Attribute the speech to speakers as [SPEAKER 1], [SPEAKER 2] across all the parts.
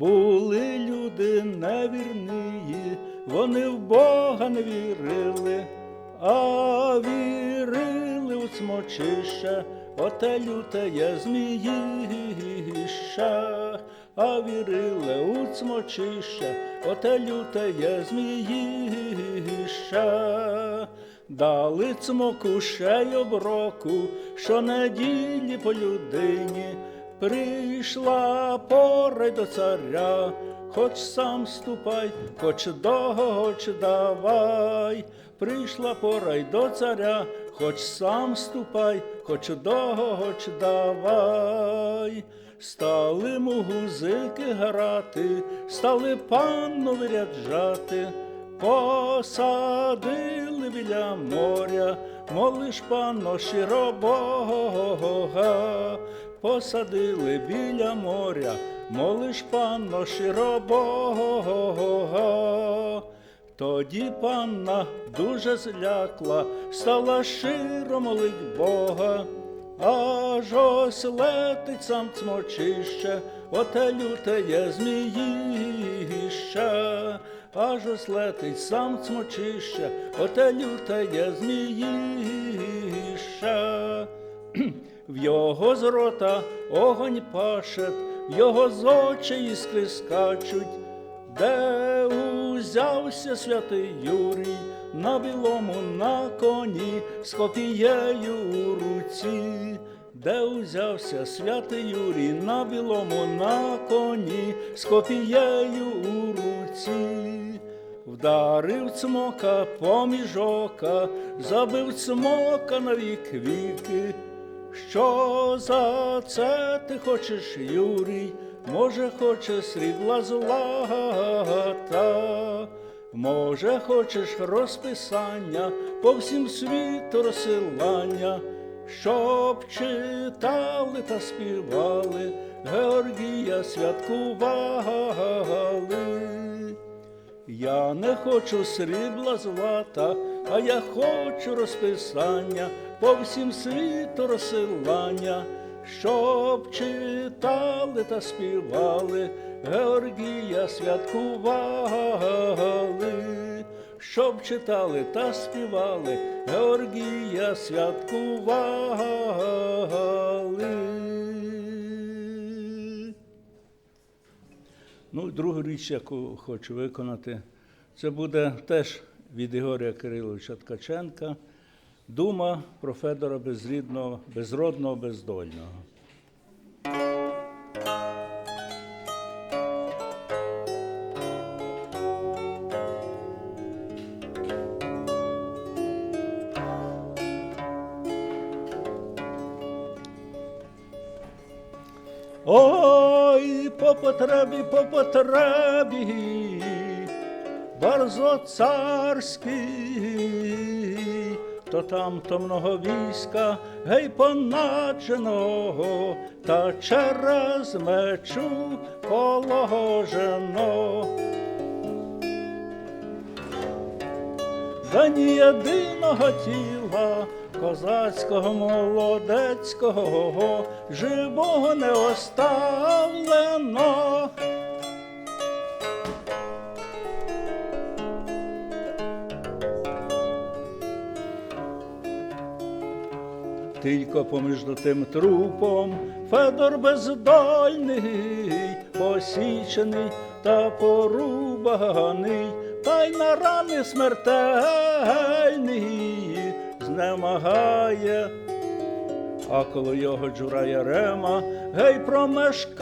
[SPEAKER 1] Були люди невірні, вони в Бога не вірили, а вірили у смочище, оте люте є зміїще, а вірили у смочище, оте люте є зміїще. Дали цмоку ще й оброку, що неділі по людині. Прийшла пора й до царя, хоч сам ступай, хоч догодь давай. Прийшла пора й до царя, хоч сам ступай, хоч догодь давай. Стали музики грати, стали панну виряджати, посадили біля моря, молиш панно широбога, посадили біля моря, молиш панно широбога. Тоді панна дуже злякла, стала широ молить Бога, аж ось летить сам цмочище, оте люте є зміїще, аж ось летить сам цмочище, оте люте є зміїще. В його з рота огонь пашет, його з очей іскри скачуть, де узявся святий Юрій на білому на коні з копією у руці, де узявся святий Юрій на білому на коні з копією у руці. Вдарив цмока поміж ока, забив цмока на вік віки. Що за це ти хочеш, Юрій? Може, хочеш срібла злата, може, хочеш розписання по всім світу розсилання, щоб читали та співали, Георгія святкували. Я не хочу срібла злата, а я хочу розписання по всім світу розсилання, щоб читали та співали, Георгія святкували, щоб читали та співали, Георгія святкували. Ну, другу річ, яку хочу виконати, це буде теж від Ігоря Кириловича Ткаченка Дума про Федора безрідного, безродного, бездольного. Ой, по потребі, по потребі, bardzo царський, то там то много війська, гей понадженого, та через мечу положено. Да ні єдиного тіла, козацького, молодецького, живого не оставлено. Тільки поміж тим трупом Федор бездольний, посічений та порубаний, та й на рани смертельний знемагає, а коло його джура Ярема гей промешкає.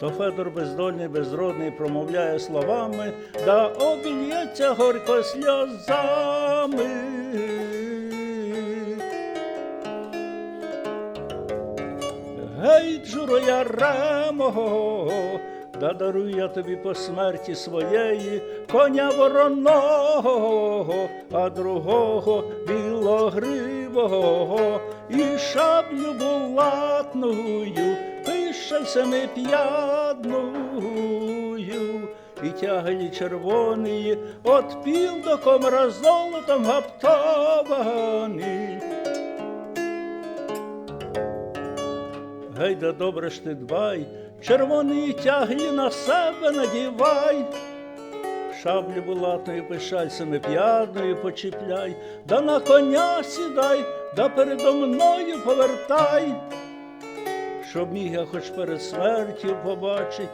[SPEAKER 1] То Федор бездольний, безродний промовляє словами, да обільється горько сльозами. Гей, джуро Яремо, да дарую я тобі по смерті своєї коня вороного, а другого білогривого і шаблю булатную, пише семип'ядную. І тяглі червоні, от пів до комра золотом гаптований. гейда добре ж ти дбай, червоний тяглі на себе надівай. Шаблі булатної пишальцями п'ядною почіпляй, да на коня сідай, да передо мною повертай, щоб міг я хоч перед смертю побачить.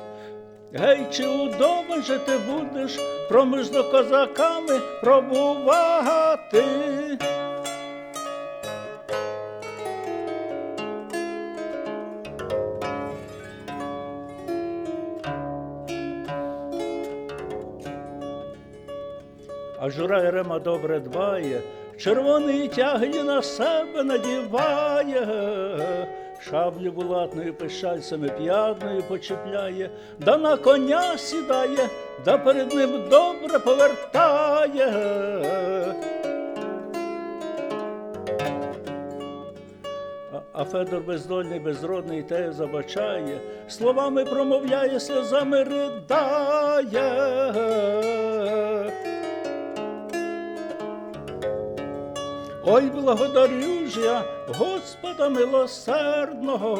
[SPEAKER 1] Гей, чи удома же ти будеш проміж до козаками пробувати? А жура Єрема добре дбає, червоний тяглі на себе надіває, шаблю булатною пишальцями п'ядною почіпляє, да на коня сідає, да перед ним добре повертає. А Федор бездольний, безродний те забачає, словами промовляє, сльозами ридає. Ой, благодарю ж я Господа милосердного,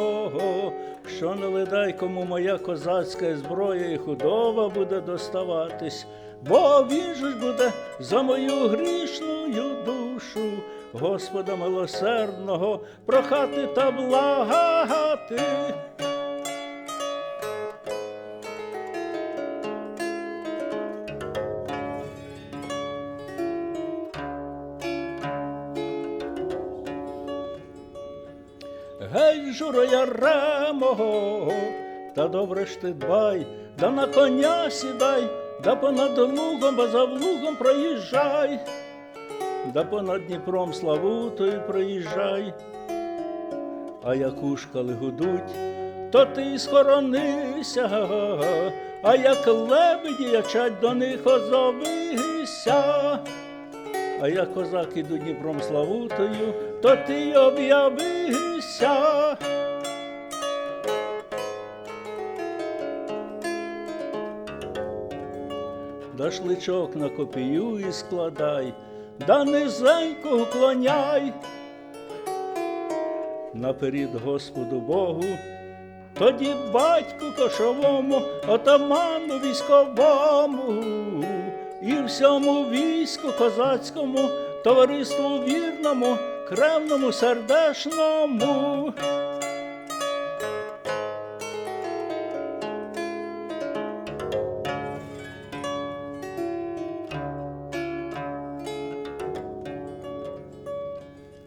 [SPEAKER 1] що не ледай кому моя козацька зброя і худоба буде доставатись, бо він ж буде за мою грішною душу, Господа милосердного, прохати та благати. Гей, журо Яремого, та добре ж ти дбай, да на коня сідай, да понад лугом, бо за лугом проїжджай, да понад Дніпром Славутою проїжджай, а як ушкали гудуть, то ти схоронися, а як лебеді ячать до них озовися. А як козак іду Дніпром Славутою, то ти об'явися. Да шличок на копію і складай, да низенько уклоняй. Наперед Господу Богу, тоді батьку кошовому, отаману військовому, і всьому війську козацькому, товариству вірному, кремному, сердешному.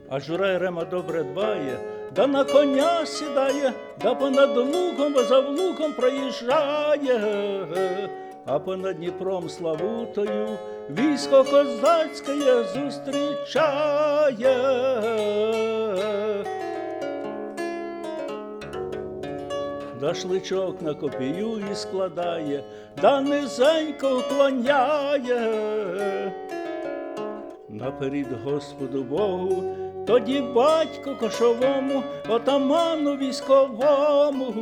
[SPEAKER 1] А жура Рема добре дбає, да на коня сідає, да понад лугом, за лугом проїжджає, а понад Дніпром Славутою військо козацьке зустрічає. Да шличок на копію і складає, да низенько уклоняє. Наперед Господу Богу, тоді батько кошовому, отаману військовому,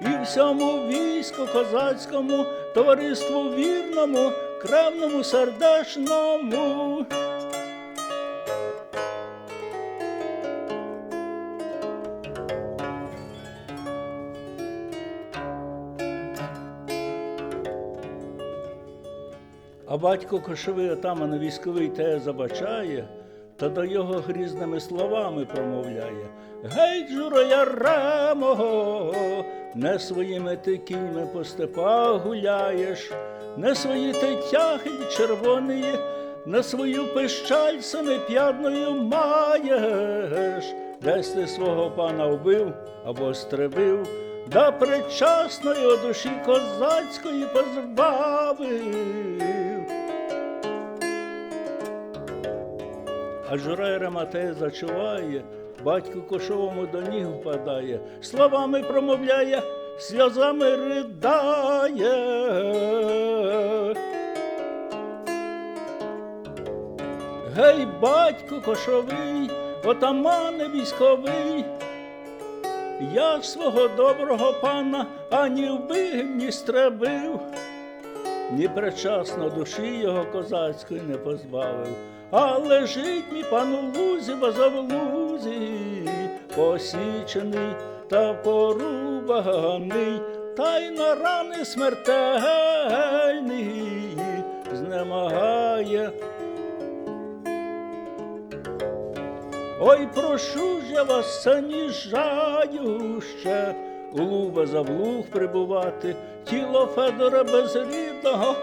[SPEAKER 1] і всьому війську козацькому, товариству вірному, кремному, сердешному. А батько кошовий отаман військовий те забачає, та до його грізними словами промовляє. Гей, журо Яремого, не своїми ти кіньми по степах гуляєш, не свої ти тяглі червоні, не свою пищальцями п'ядною маєш, десь ти свого пана вбив або стрибив, да предчасної душі козацької позбавив. А жура Рематей зачуває, батько кошовому до ніг впадає, словами промовляє, сльозами ридає. Гей, батько кошовий, отамане військовий, я свого доброго пана ані вбив, ні стребив, ні пречасно душі його козацької не позбавив. А лежить мій пан у лузі, бо за в лузі, посічений та порубаний, та й на рани смертельний знемагає. Ой, прошу ж я вас, саніжаю ще у луба за влуг прибувати, тіло Федора безрідного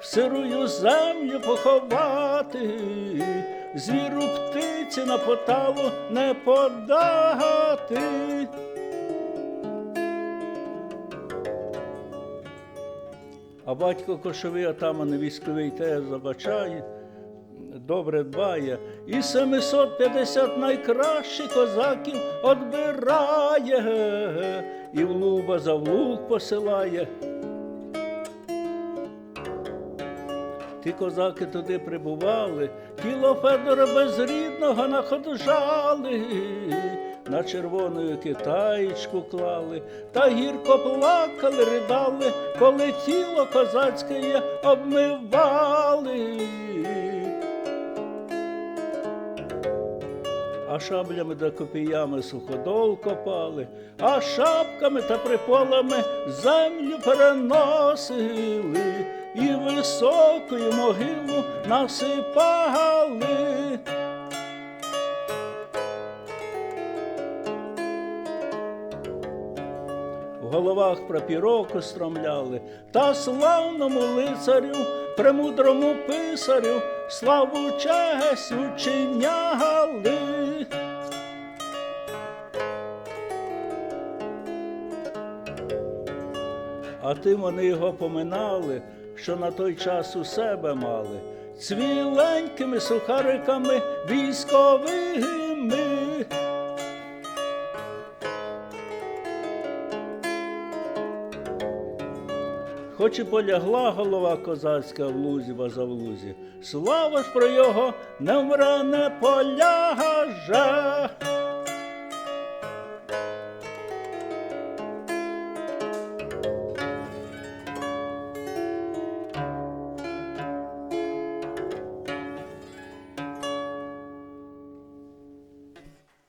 [SPEAKER 1] в сирую землю поховати, звіру птиці на поталу не подати. А батько кошовий отаман військовий теж забачає, добре дбає, і 750 найкращих козаків одбирає, і в луба за влуг посилає. Ті козаки туди прибували, тіло Федора безрідного находжали, на червону китаєчку клали, та гірко плакали, ридали, коли тіло козацьке обмивали. А шаблями да копіями суходол копали, а шапками та приполами землю переносили і високою могилу насипали. В головах прапірок устромляли, та славному лицарю, премудрому писарю, славу честь учиняли. А тим вони його поминали, що на той час у себе мали, цвіленькими сухариками військовими. Хоч і полягла голова козацька в лузі база в слава ж про його не вмре, не поляже.